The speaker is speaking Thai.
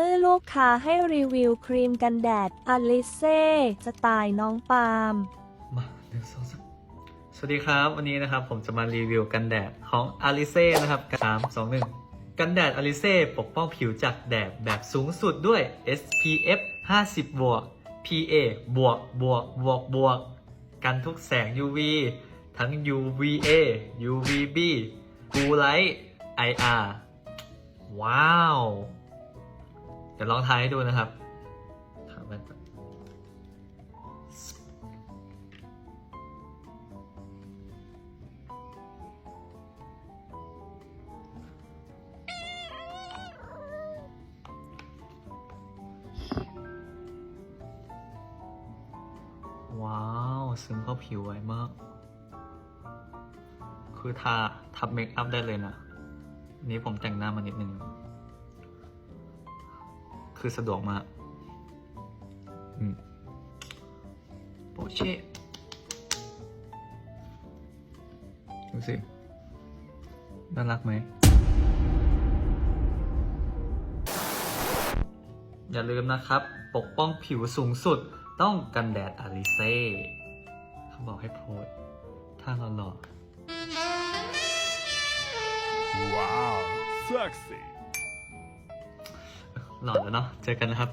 มื่อลูกค้าให้รีวิวครีมกันแดดอลิเซ่สไตล์น้องปาล์มมาหนึ่งสองสามสวัสดีครับ วันนี้นะครับผมจะมารีวิวกันแดดของ a l i เซ่นะครับสามสองหนึ่งกันแดด a l i เซ่ปกป้องผิวจากแดดแบบสูงสุดด้วย SPF 50บวก PA บวกบวกบวกบวกกันทุกแสง UV ทั้ง UVA UVB Blue Light IR ว้าว ดี๋ยวลองทายให้ดูนะครับถามแว่นก่อนว้าว ซึมเข้าผิวไวมาก คือทาทับเมคอัพได้เลยนะนนี้ผมแต่งหน้ามานิดนึง คือสะดวกมากอืมโปเช่ดูสิ น่ารักไหม อย่าลืมนะครับ ปกป้องผิวสูงสุดต้องกันแดดอาริเซ่เขาบอกให้โพสต์ถ้าเราหล่อ Wow, sexy. หล่อแล้วเนาะเจอกันนะครับ